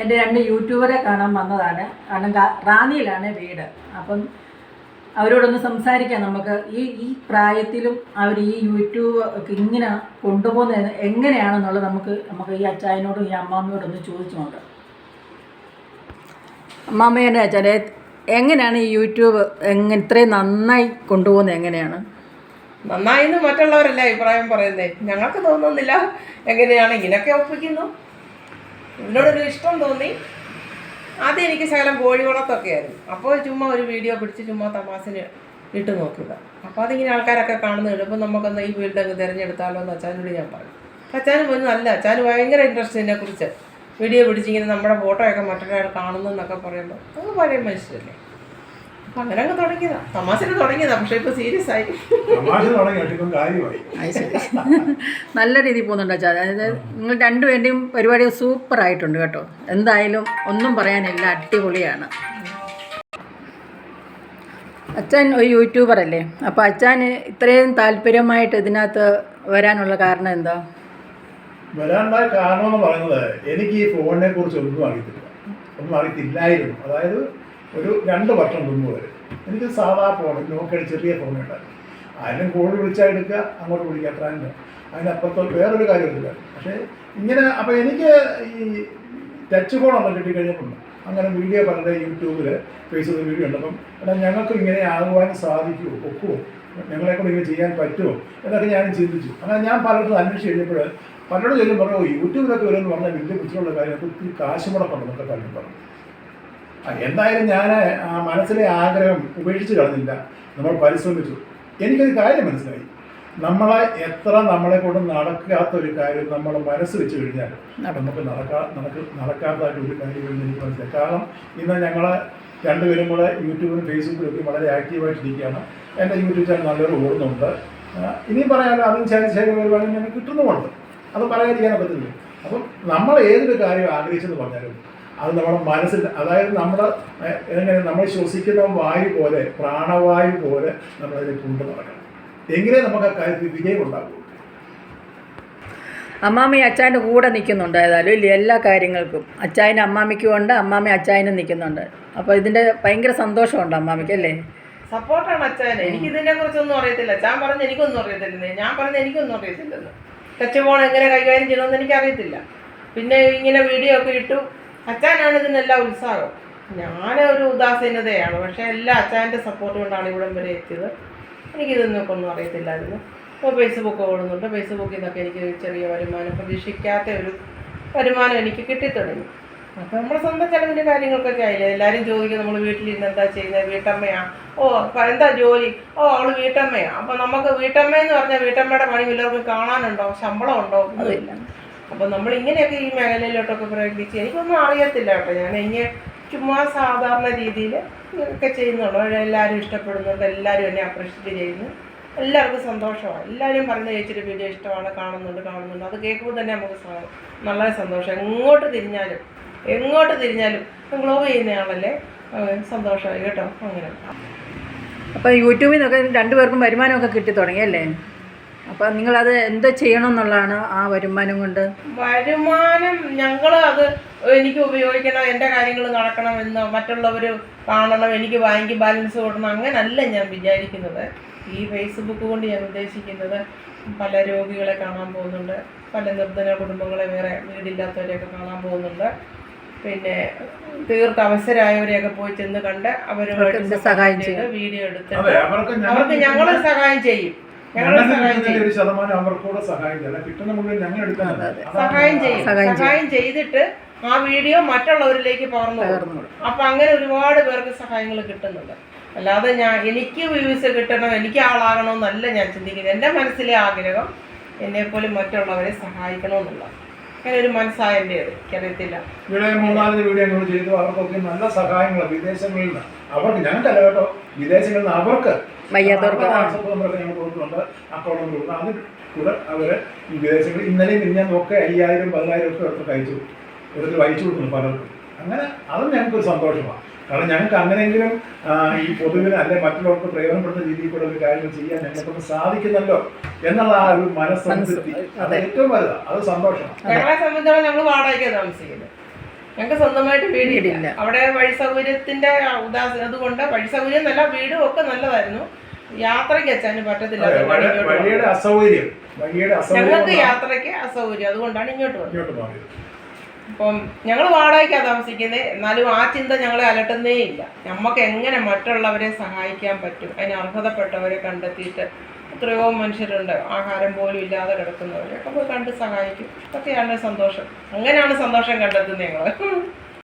എന്റെ രണ്ട് യൂട്യൂബറെ കാണാൻ വന്നതാണ്. കാരണം റാന്നിയിലാണ് വീട്. അപ്പം അവരോടൊന്ന് സംസാരിക്കാം നമുക്ക്. ഈ ഈ പ്രായത്തിലും അവർ ഈ യൂട്യൂബ് ഒക്കെ ഇങ്ങനെ കൊണ്ടുപോകുന്നത് എങ്ങനെയാണെന്നുള്ളത് നമുക്ക് നമുക്ക് ഈ അച്ചായനോടും ഈ അമ്മാമ്മയോടും ഒന്ന് ചോദിച്ചു നോക്കാം. അമ്മാമ്മയുടെ അച്ഛനെ എങ്ങനെയാണ് ഈ യൂട്യൂബ് എങ്ങനെ ഇത്രയും നന്നായി കൊണ്ടുപോകുന്നത് എങ്ങനെയാണ്? നന്നായി എന്ന് മറ്റുള്ളവരല്ല അഭിപ്രായം പറയുന്നത് ഞങ്ങൾക്ക് തോന്നുന്നില്ല എങ്ങനെയാണ് ഇതിനൊക്കെ ഒപ്പിക്കുന്നു. ഇതിനോടൊരു ഇഷ്ടം തോന്നി. ആദ്യം എനിക്ക് ശകലം കോഴി വളർത്തൊക്കെ ആയിരുന്നു അപ്പോൾ ചുമ്മാ ഒരു വീഡിയോ പിടിച്ച് ചുമ്മാ തമാസിന് ഇട്ട് നോക്കുക. അപ്പോൾ അതിങ്ങനെ ആൾക്കാരൊക്കെ കാണുന്ന എളുപ്പം നമുക്കൊന്ന് ഈ ഫീൽഡ് അങ്ങ് തിരഞ്ഞെടുത്താലോ എന്ന് അച്ഛനോട് ഞാൻ പറഞ്ഞു. അച്ഛന് പോലും നല്ല അച്ഛന് ഭയങ്കര ഇൻട്രസ്റ്റ് ഇതിനെക്കുറിച്ച് വീഡിയോ പിടിച്ചിങ്ങനെ നമ്മുടെ ഫോട്ടോയൊക്കെ മറ്റൊരാൾ കാണുന്നു എന്നൊക്കെ പറയുമ്പോൾ അത് പഴയ മനുഷ്യരല്ലേ. അങ്ങനെ അങ്ങ് തുടങ്ങിയതാ. തമാശന് തുടങ്ങിയതാ പക്ഷേ ഇപ്പൊ സീരിയസ് ആയി. തമാശ തുടങ്ങി ഇപ്പം കാര്യമായി. അത് ശരി. നല്ല രീതിയിൽ പോകുന്നുണ്ട് അച്ഛാ. അതായത് നിങ്ങൾ രണ്ടുപേരുടെയും പരിപാടി സൂപ്പർ ആയിട്ടുണ്ട് കേട്ടോ. എന്തായാലും ഒന്നും പറയാനില്ല അടിപൊളിയാണ്. അച്ഛൻ ഒരു യൂട്യൂബർ അല്ലേ? അപ്പോൾ അച്ഛൻ ഇത്രയും താല്പര്യമായിട്ട് ഇതിനകത്ത് വരാനുള്ള കാരണം എന്താ? വരാനുള്ള കാരണം എന്ന് പറയുന്നത് എനിക്ക് ഈ ഫോണിനെ കുറിച്ച് ഒന്നും അറിയത്തില്ല. ഒന്നും അറിയത്തില്ലായിരുന്നു. അതായത് ഒരു രണ്ട് വർഷം മുമ്പ് വരെ എനിക്ക് സാധാ ഫോൺ നോക്കിയ ചെറിയ ഫോൺ ഉണ്ടായിരുന്നു അതിനും കോൾ വിളിച്ചാൽ എടുക്കുക അങ്ങോട്ട് വിളിക്കുക അത്ര അതിനപ്പുറത്തോ വേറൊരു കാര്യമില്ല പക്ഷേ ഇങ്ങനെ അപ്പോൾ എനിക്ക് ഈ ടച്ച് ഫോണൊന്നും കിട്ടിക്കഴിഞ്ഞപ്പോൾ അങ്ങനെ വീഡിയോ പറഞ്ഞത് യൂട്യൂബിൽ ഫേസ്ബുക്ക് വീഡിയോ ഉണ്ട്. അപ്പം എന്നാൽ ഞങ്ങൾക്ക് ഇങ്ങനെ ആകുവാൻ സാധിക്കുമോ ഒക്കുമോ ഞങ്ങളെ കൊണ്ട് ഇങ്ങനെ ചെയ്യാൻ പറ്റുമോ എന്നൊക്കെ ഞാൻ ചിന്തിച്ചു. അങ്ങനെ ഞാൻ പലയിടത്തും അന്വേഷിച്ച് കഴിഞ്ഞപ്പോൾ പലരോട് ചോദ്യം പറഞ്ഞു "ഓ, യൂട്യൂബിലൊക്കെ വരുമെന്ന് പറഞ്ഞാൽ വലിയ ബുദ്ധിമുട്ടുള്ള കാര്യം അത് ഒത്തിരി കാശ് മുടക്കുണ്ടെന്നൊക്കെ പലരും പറഞ്ഞു. എന്തായാലും ഞാൻ ആ മനസ്സിലെ ആഗ്രഹം ഉപേക്ഷിച്ച് കളഞ്ഞില്ല. നമ്മൾ പരിശ്രമിച്ചു. എനിക്കൊരു കാര്യം മനസ്സിലായി. നമ്മളെ എത്ര നമ്മളെ കൊണ്ട് നടക്കാത്ത ഒരു കാര്യം നമ്മൾ മനസ്സ് വെച്ച് കഴിഞ്ഞാൽ നമുക്ക് നടക്കാ നടക്ക നടക്കാത്തതായിട്ട് ഒരു കാര്യമെന്ന് എനിക്ക് മനസ്സിലായി. കാരണം ഇന്ന് ഞങ്ങൾ രണ്ടുപേരും കൂടെ യൂട്യൂബിലും ഫേസ്ബുക്കിലും ഒക്കെ വളരെ ആക്റ്റീവായിട്ടിരിക്കുകയാണ് എന്റെ യൂട്യൂബ് ചാനൽ നല്ലൊരു ഓടുന്നുണ്ട്. ആ, ഇനിയും പറയാമല്ലോ അതും ശരി ശരി വരുവാനും ഞങ്ങൾക്ക് കിട്ടുന്നുമുണ്ട്. അത് പറയാതിരിക്കാൻ പറ്റില്ല അപ്പം നമ്മൾ ഏതൊരു കാര്യം ആഗ്രഹിച്ചെന്ന് പറഞ്ഞാലും അത് നമ്മുടെ മനസ്സിൽ അതായത് നമ്മുടെ എങ്ങനെ നമ്മൾ ശ്വസിക്കുന്ന വായു പോലെ പ്രാണവായു പോലെ നമ്മളതിനെ കൊണ്ടു നടക്കണം. എങ്ങനെ നമുക്ക് ആ കാര്യത്തിൽ വിജയം ഉണ്ടാകൂ അമ്മാമ്മ അച്ചായന്റെ കൂടെ നിൽക്കുന്നുണ്ട് ഏതായാലും ഇല്ല? എല്ലാ കാര്യങ്ങൾക്കും. അച്ചായന്റെ അമ്മാമ്മയ്ക്കും ഉണ്ട് അമ്മാമ്മ അച്ചായനും നിൽക്കുന്നുണ്ട്. അപ്പോൾ ഇതിന്റെ ഭയങ്കര സന്തോഷമുണ്ട് അമ്മാമ്മയ്ക്ക് അല്ലേ? സപ്പോർട്ടാണ് അച്ഛൻ എനിക്ക് ഇതിനെ കുറിച്ചൊന്നും അറിയത്തില്ല. അച്ഛൻ പറഞ്ഞ് എനിക്കൊന്നും അറിയത്തില്ലെന്ന്. ഞാൻ പറഞ്ഞ എനിക്കൊന്നും അറിയത്തില്ലെന്ന്. ടച്ച് ഫോൺ എങ്ങനെ കൈകാര്യം ചെയ്യണമെന്ന് എനിക്കറിയത്തില്ല. പിന്നെ ഇങ്ങനെ വീഡിയോ ഒക്കെ ഇട്ടു. അച്ഛനാണ് ഇതിനെല്ലാം ഉത്സാഹം. ഞാനൊരു ഉദാസീനതയാണ് പക്ഷേ എല്ലാ അച്ഛന്റെ സപ്പോർട്ട് കൊണ്ടാണ് ഇവിടം വരെ എത്തിയത്. എനിക്കിതൊന്നും ഒന്നും അറിയത്തില്ലായിരുന്നു. ഇപ്പോൾ ഫേസ്ബുക്ക് ഓടുന്നുണ്ട്. ഫേസ്ബുക്കിൽ നിന്നൊക്കെ എനിക്ക് ചെറിയ വരുമാനം പ്രതീക്ഷിക്കാത്ത ഒരു വരുമാനം എനിക്ക് കിട്ടിത്തുടങ്ങി. അപ്പോൾ നമ്മുടെ സ്വന്തം ചിലവിന്റെ കാര്യങ്ങൾക്കൊക്കെ ആയില്ലേ? എല്ലാവരും ചോദിക്കും നമ്മൾ വീട്ടിലിരുന്ന് എന്താ ചെയ്യുന്നത് വീട്ടമ്മയാ? ഓ എന്താ ജോലി? ഓ അവൾ വീട്ടമ്മയാ. അപ്പോൾ നമുക്ക് വീട്ടമ്മ എന്ന് പറഞ്ഞാൽ വീട്ടമ്മയുടെ പണി വല്ലവർക്കും കാണാനുണ്ടോ? ശമ്പളം ഉണ്ടോ ഒന്നുമില്ല അപ്പോൾ നമ്മൾ ഇങ്ങനെയൊക്കെ ഈ മേഖലയിലോട്ടൊക്കെ പ്രയോഗിച്ച് എനിക്കൊന്നും അറിയത്തില്ല കേട്ടോ. ഞാൻ ഇങ്ങനെ ചുമ്മാ സാധാരണ രീതിയിൽ ഒക്കെ ചെയ്യുന്നുള്ളൂ എല്ലാവരും ഇഷ്ടപ്പെടുന്നുണ്ട്. എല്ലാവരും എന്നെ അപ്രീഷിയേറ്റ് ചെയ്യുന്നു. എല്ലാവർക്കും സന്തോഷമാണ്. എല്ലാവരും പറഞ്ഞ ചേച്ചിയുടെ വീഡിയോ ഇഷ്ടമാണ്. കാണുന്നുണ്ട് കാണുന്നുണ്ട്. അത് കേൾക്കുമ്പോൾ തന്നെ നമുക്ക് നല്ല സന്തോഷം. എങ്ങോട്ട് തിരിഞ്ഞാലും എങ്ങോട്ട് തിരിഞ്ഞാലും ഗ്ലോവ് ചെയ്യുന്നയാളല്ലേ സന്തോഷമായി കേട്ടോ. അങ്ങനെ. അപ്പോൾ യൂട്യൂബിൽ നിന്നൊക്കെ രണ്ടുപേർക്കും വരുമാനമൊക്കെ കിട്ടി തുടങ്ങിയല്ലേ അപ്പോൾ അത് എന്ത് ചെയ്യണം എന്നുള്ളതാണ് ആ വരുമാനം കൊണ്ട്? വരുമാനം ഞങ്ങൾ അത് എനിക്ക് ഉപയോഗിക്കണം എന്റെ കാര്യങ്ങൾ നടക്കണം എന്ന് മറ്റുള്ളവർ കാണണം എനിക്ക് ബാങ്ക് ബാലൻസ് കൊടുക്കണം അങ്ങനല്ല ഞാൻ വിചാരിക്കുന്നത്. ഈ ഫേസ്ബുക്ക് കൊണ്ട് ഞാൻ ഉദ്ദേശിക്കുന്നത് പല രോഗികളെ കാണാൻ പോകുന്നുണ്ട് പല നിർദ്ധന കുടുംബങ്ങളെ വേറെ വീടില്ലാത്തവരെയൊക്കെ കാണാൻ പോകുന്നുണ്ട്. പിന്നെ തീർത്ത അവസരമായവരെയൊക്കെ പോയി ചെന്ന് കണ്ട് അവരുടെ സഹായം ചെയ്ത് വീഡിയോ എടുത്ത് അവർക്ക് അവർക്ക് ഞങ്ങൾ സഹായം ചെയ്യും. ഒരു ശതമാനം അവർക്കൂടെ കിട്ടുന്ന മുഴുവൻ ഞങ്ങൾ സഹായം ചെയ്യും. സഹായം ചെയ്തിട്ട് ആ വീഡിയോ മറ്റുള്ളവരിലേക്ക് പകർന്നു കൊടുക്കും. അപ്പൊ അങ്ങനെ ഒരുപാട് പേർക്ക് സഹായങ്ങൾ കിട്ടുന്നുണ്ട്. അല്ലാതെ ഞാൻ എനിക്ക് വ്യൂസ് കിട്ടണം എനിക്ക് ആളാകണമെന്നല്ല ഞാൻ ചിന്തിക്കുന്നത്. എന്റെ മനസ്സിലെ ആഗ്രഹം എന്നെപ്പോലും മറ്റുള്ളവരെ സഹായിക്കണമെന്നുള്ള അങ്ങനെ ഒരു എനിക്കറിയത്തില്ല ഇവിടെ മൂന്നാൽ വീഡിയോ ഞങ്ങൾ ചെയ്തു. അവർക്കൊക്കെ നല്ല സഹായങ്ങൾ വിദേശങ്ങളിൽ നിന്ന്. അവർക്ക് ഞങ്ങൾക്കല്ല കേട്ടോ. വിദേശങ്ങളിൽ നിന്ന് അവർക്ക് വയ്യാത്തവർക്ക്. ഞങ്ങൾ കൊടുക്കുന്നുണ്ട്. അക്കൗണ്ട് അതിൽ കൂടെ അവർ ഈ വിദേശങ്ങളിൽ ഇന്നലെയും പിന്നെ ഒക്കെ അയ്യായിരം പതിനായിരം ഒക്കെ അവർക്ക് അയച്ചു ഇവർക്ക് അയച്ചു കൊടുക്കുന്നു പലർക്കും. അങ്ങനെ അതും ഞങ്ങൾക്കൊരു സന്തോഷമാണ്. കാരണം ഞങ്ങൾക്ക് അങ്ങനെയെങ്കിലും ഈ പൊതുവിന് അല്ലെ മറ്റുള്ളവർക്ക് പ്രയോജനപ്പെടുന്ന രീതിയിൽ കൂടെ ഒരു കാര്യങ്ങൾ ചെയ്യാൻ ഞങ്ങൾക്കൊക്കെ സാധിക്കുന്നല്ലോ എന്നുള്ള ആ ഒരു മനസ്സംതൃപ്തി അത് ഏറ്റവും വലുതാണ് അത് സന്തോഷം. ഞങ്ങളെ സംബന്ധിച്ചോളം ഞങ്ങൾ വാടകയ്ക്ക് താമസിക്കുന്നത്. ഞങ്ങൾക്ക് സ്വന്തമായിട്ട് വീടില്ല. അവിടെ വഴി സൗകര്യത്തിന്റെ ഉദാസീന അതുകൊണ്ട് വഴി സൗകര്യം നല്ല വീടും ഒക്കെ നല്ലതായിരുന്നു. യാത്രയ്ക്ക് അച്ഛന് പറ്റത്തില്ല. ഞങ്ങൾക്ക് യാത്രയ്ക്ക് അസൗകര്യം. അതുകൊണ്ടാണ് ഇങ്ങോട്ട് വന്നത്. അപ്പം ഞങ്ങൾ വാടകയ്ക്കാണ് താമസിക്കുന്നത് എന്നാലും ആ ചിന്ത ഞങ്ങളെ അലട്ടുന്നേ ഇല്ല. നമുക്ക് എങ്ങനെ മറ്റുള്ളവരെ സഹായിക്കാൻ പറ്റും? അതിന് അർഹതപ്പെട്ടവരെ കണ്ടെത്തിയിട്ട് എത്രയോ മനുഷ്യരുണ്ട്. ആഹാരം പോലും ഇല്ലാതെ കിടക്കുന്നവരെ അപ്പോൾ കണ്ട് സഹായിക്കും. അതൊക്കെയാണ് സന്തോഷം. അങ്ങനെയാണ് സന്തോഷം കണ്ടെത്തുന്നത് ഞങ്ങൾ